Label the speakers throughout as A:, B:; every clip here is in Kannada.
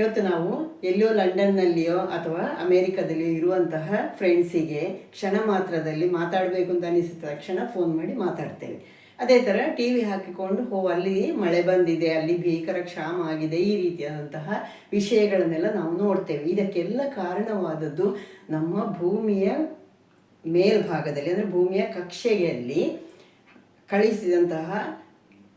A: ಇವತ್ತು ನಾವು ಎಲ್ಲೋ ಲಂಡನ್ನಲ್ಲಿಯೋ ಅಥವಾ ಅಮೇರಿಕಾದಲ್ಲಿಯೋ ಇರುವಂತಹ ಫ್ರೆಂಡ್ಸಿಗೆ ಕ್ಷಣ ಮಾತ್ರದಲ್ಲಿ ಮಾತಾಡಬೇಕು ಅಂತ ಅನಿಸಿದ ತಕ್ಷಣ ಫೋನ್ ಮಾಡಿ ಮಾತಾಡ್ತೇವೆ. ಅದೇ ಥರ ಟಿ ವಿ ಹಾಕಿಕೊಂಡು ಹೋ ಅಲ್ಲಿ ಮಳೆ ಬಂದಿದೆ, ಅಲ್ಲಿ ಭೀಕರ ಕ್ಷಾಮ ಆಗಿದೆ, ಈ ರೀತಿಯಾದಂತಹ ವಿಷಯಗಳನ್ನೆಲ್ಲ ನಾವು ನೋಡ್ತೇವೆ. ಇದಕ್ಕೆಲ್ಲ ಕಾರಣವಾದದ್ದು ನಮ್ಮ ಭೂಮಿಯ ಮೇಲ್ಭಾಗದಲ್ಲಿ, ಅಂದರೆ ಭೂಮಿಯ ಕಕ್ಷೆಯಲ್ಲಿ ಕಳಿಸಿದಂತಹ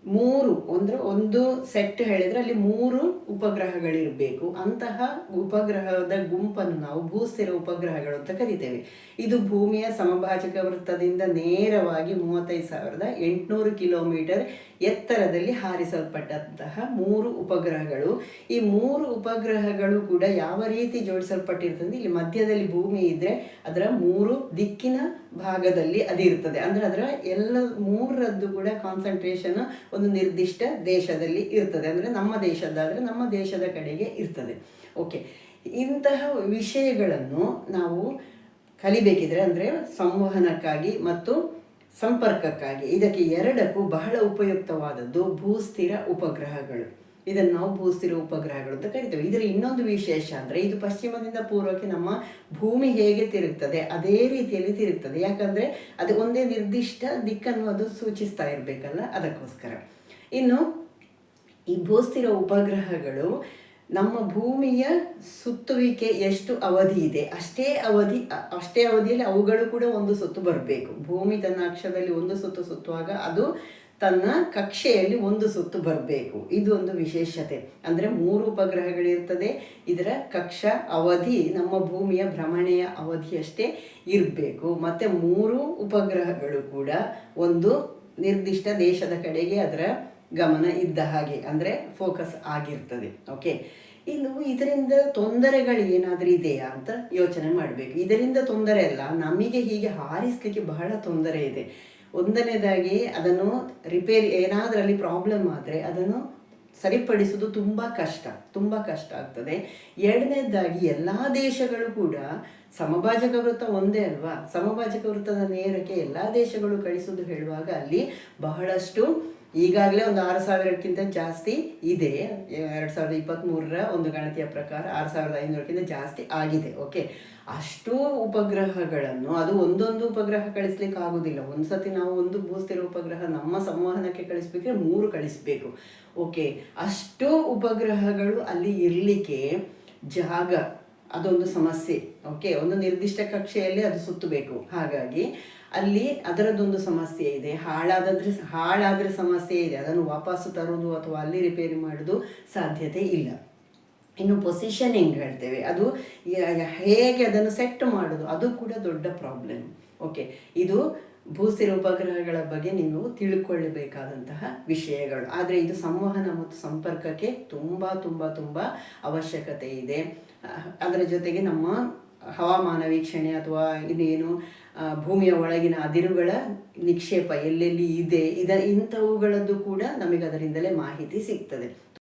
A: ಮೂರು ಅಂದ್ರೆ ಒಂದು ಸೆಟ್ ಹೇಳಿದ್ರೆ ಅಲ್ಲಿ ಮೂರು ಉಪಗ್ರಹಗಳಿರಬೇಕು. ಅಂತಹ ಉಪಗ್ರಹದ ಗುಂಪನ್ನು ನಾವು ಭೂಸ್ಥಿರ ಉಪಗ್ರಹಗಳು ಅಂತ ಕರಿತೇವೆ. ಇದು ಭೂಮಿಯ ಸಮಭಾಜಕ ವೃತ್ತದಿಂದ ನೇರವಾಗಿ ಮೂವತ್ತೈದು ಸಾವಿರದ ಎಂಟುನೂರು ಕಿಲೋಮೀಟರ್ ಎತ್ತರದಲ್ಲಿ ಹಾರಿಸಲ್ಪಟ್ಟಂತಹ ಮೂರು ಉಪಗ್ರಹಗಳು. ಈ ಮೂರು ಉಪಗ್ರಹಗಳು ಕೂಡ ಯಾವ ರೀತಿ ಜೋಡಿಸಲ್ಪಟ್ಟಿರ್ತದೆ ಇಲ್ಲಿ ಮಧ್ಯದಲ್ಲಿ ಭೂಮಿ ಇದ್ದರೆ ಅದರ ಮೂರು ದಿಕ್ಕಿನ ಭಾಗದಲ್ಲಿ ಅದಿರ್ತದೆ ಅಂದ್ರೆ ಅದರ ಎಲ್ಲ ಮೂರರದ್ದು ಕೂಡ ಕಾನ್ಸಂಟ್ರೇಷನ್ ಒಂದು ನಿರ್ದಿಷ್ಟ ದೇಶದಲ್ಲಿ ಇರ್ತದೆ. ಅಂದ್ರೆ ನಮ್ಮ ದೇಶದ್ದಾದರೆ ನಮ್ಮ ದೇಶದ ಕಡೆಗೆ ಇರ್ತದೆ. ಓಕೆ ಇಂತಹ ವಿಷಯಗಳನ್ನು ನಾವು ಕಲಿಬೇಕಿದ್ರೆ ಅಂದರೆ ಸಂವಹನಕ್ಕಾಗಿ ಮತ್ತು ಸಂಪರ್ಕಕ್ಕಾಗಿ. ಇದಕ್ಕೆ ಎರಡಕ್ಕೂ ಬಹಳ ಉಪಯುಕ್ತವಾದದ್ದು ಭೂಸ್ಥಿರ ಉಪಗ್ರಹಗಳು. ಇದನ್ನು ನಾವು ಭೂಸ್ಥಿರ ಉಪಗ್ರಹಗಳು ಅಂತ ಕರಿತೇವೆ. ಇದರ ಇನ್ನೊಂದು ವಿಶೇಷ ಅಂದರೆ ಇದು ಪಶ್ಚಿಮದಿಂದ ಪೂರ್ವಕ್ಕೆ ನಮ್ಮ ಭೂಮಿ ಹೇಗೆ ತಿರುಗ್ತದೆ, ಅದೇ ರೀತಿಯಲ್ಲಿ ತಿರುಗ್ತದೆ. ಯಾಕಂದರೆ ಅದು ಒಂದೇ ನಿರ್ದಿಷ್ಟ ದಿಕ್ಕನ್ನು ಅದು ಸೂಚಿಸ್ತಾ ಇರಬೇಕಲ್ಲ, ಅದಕ್ಕೋಸ್ಕರ. ಇನ್ನು ಈ ಭೂಸ್ಥಿರ ಉಪಗ್ರಹಗಳು ನಮ್ಮ ಭೂಮಿಯ ಸುತ್ತುವಿಕೆ ಎಷ್ಟು ಅವಧಿ ಇದೆ, ಅಷ್ಟೇ ಅವಧಿ, ಅಷ್ಟೇ ಅವಧಿಯಲ್ಲಿ ಅವುಗಳು ಕೂಡ ಒಂದು ಸುತ್ತು ಬರಬೇಕು. ಭೂಮಿ ತನ್ನ ಅಕ್ಷದಲ್ಲಿ ಒಂದು ಸುತ್ತು ಸುತ್ತುವಾಗ ಅದು ತನ್ನ ಕಕ್ಷೆಯಲ್ಲಿ ಒಂದು ಸುತ್ತು ಬರಬೇಕು. ಇದು ಒಂದು ವಿಶೇಷತೆ. ಅಂದರೆ ಮೂರು ಉಪಗ್ರಹಗಳಿರ್ತದೆ. ಇದರ ಕಕ್ಷ, ಅವಧಿ, ನಮ್ಮ ಭೂಮಿಯ ಭ್ರಮಣೆಯ ಅವಧಿಯಷ್ಟೇ ಇರಬೇಕು. ಮತ್ತು ಮೂರು ಉಪಗ್ರಹಗಳು ಕೂಡ ಒಂದು ನಿರ್ದಿಷ್ಟ ದೇಶದ ಕಡೆಗೆ ಅದರ ಗಮನ ಇದ್ದ ಹಾಗೆ, ಅಂದರೆ ಫೋಕಸ್ ಆಗಿರ್ತದೆ. ಓಕೆ ಇನ್ನು ಇದರಿಂದ ತೊಂದರೆಗಳು ಏನಾದರೂ ಇದೆಯಾ ಅಂತ ಯೋಚನೆ ಮಾಡಬೇಕು. ಇದರಿಂದ ತೊಂದರೆ ಅಲ್ಲ, ನಮಗೆ ಹೀಗೆ ಹಾರಿಸ್ಲಿಕ್ಕೆ ಬಹಳ ತೊಂದರೆ ಇದೆ. ಒಂದನೇದಾಗಿ ಅದನ್ನು ರಿಪೇರಿ ಏನಾದರಲ್ಲಿ ಪ್ರಾಬ್ಲಮ್ ಆದರೆ ಅದನ್ನು ಸರಿಪಡಿಸುವುದು ತುಂಬ ಕಷ್ಟ ತುಂಬ ಕಷ್ಟ ಆಗ್ತದೆ. ಎರಡನೇದಾಗಿ ಎಲ್ಲ ದೇಶಗಳು ಕೂಡ ಸಮಭಾಜಕ ವೃತ್ತ ಒಂದೇ ಅಲ್ವಾ? ಸಮಭಾಜಕ ವೃತ್ತದ ನೇರಕ್ಕೆ ಎಲ್ಲ ದೇಶಗಳು ಕಳಿಸೋದು ಹೇಳುವಾಗ ಅಲ್ಲಿ ಬಹಳಷ್ಟು ಈಗಾಗಲೇ ಒಂದು ಆರು ಸಾವಿರಕ್ಕಿಂತ ಜಾಸ್ತಿ ಇದೆ. ಎರಡು ಸಾವಿರದ ಇಪ್ಪತ್ತ್ಮೂರರ ಒಂದು ಗಣತಿಯ ಪ್ರಕಾರ ಆರು ಸಾವಿರದ ಐನೂರಕ್ಕಿಂತ ಜಾಸ್ತಿ ಆಗಿದೆ. ಓಕೆ? ಅಷ್ಟು ಉಪಗ್ರಹಗಳನ್ನು, ಅದು ಒಂದೊಂದು ಉಪಗ್ರಹ ಕಳಿಸ್ಲಿಕ್ಕೆ ಆಗೋದಿಲ್ಲ. ಒಂದ್ಸತಿ ನಾವು ಒಂದು ಭೂಸ್ಥಿರ ಉಪಗ್ರಹ ನಮ್ಮ ಸಂವಹನಕ್ಕೆ ಕಳಿಸ್ಬೇಕಿದ್ರೆ ಮೂರು ಕಳಿಸ್ಬೇಕು. ಓಕೆ? ಅಷ್ಟು ಉಪಗ್ರಹಗಳು ಅಲ್ಲಿ ಇರಲಿಕ್ಕೆ ಜಾಗ ಅದೊಂದು ಸಮಸ್ಯೆ. ಓಕೆ ಒಂದು ನಿರ್ದಿಷ್ಟ ಕಕ್ಷೆಯಲ್ಲಿ ಅದು ಸುತ್ತಬೇಕು. ಹಾಗಾಗಿ ಅಲ್ಲಿ ಅದರದ್ದೊಂದು ಸಮಸ್ಯೆ ಇದೆ. ಹಾಳಾದ್ರೆ ಹಾಳಾದ್ರೆ ಸಮಸ್ಯೆ ಇದೆ. ಅದನ್ನು ವಾಪಸ್ಸು ತರೋದು ಅಥವಾ ಅಲ್ಲಿ ರಿಪೇರಿ ಮಾಡೋದು ಸಾಧ್ಯತೆ ಇಲ್ಲ. ಇನ್ನು ಪೊಸಿಷನಿಂಗ್ ಹೇಳ್ತೇವೆ? ಅದು ಹೇಗೆ ಅದನ್ನು ಸೆಟ್ ಮಾಡೋದು? ಅದು ಕೂಡ ದೊಡ್ಡ ಪ್ರಾಬ್ಲಮ್ ಓಕೆ ಇದು ಭೂಸ್ಥಿರ ಉಪಗ್ರಹಗಳ ಬಗ್ಗೆ ನೀವು ತಿಳ್ಕೊಳ್ಳಬೇಕಾದಂತಹ ವಿಷಯಗಳು. ಆದರೆ ಇದು ಸಂವಹನ ಮತ್ತು ಸಂಪರ್ಕಕ್ಕೆ ತುಂಬ ತುಂಬ ತುಂಬ ಅವಶ್ಯಕತೆ ಇದೆ. ಅದರ ಜೊತೆಗೆ ನಮ್ಮ ಹವಾಮಾನ ವೀಕ್ಷಣೆ ಅಥವಾ ಇನ್ನೇನು ಭೂಮಿಯ ಒಳಗಿನ ಅದಿರುಗಳ ನಿಕ್ಷೇಪ ಎಲ್ಲೆಲ್ಲಿ ಇದೆ, ಇದ ಇಂಥವುಗಳದ್ದು ಕೂಡ ನಮಗೆ ಅದರಿಂದಲೇ ಮಾಹಿತಿ ಸಿಗ್ತದೆ.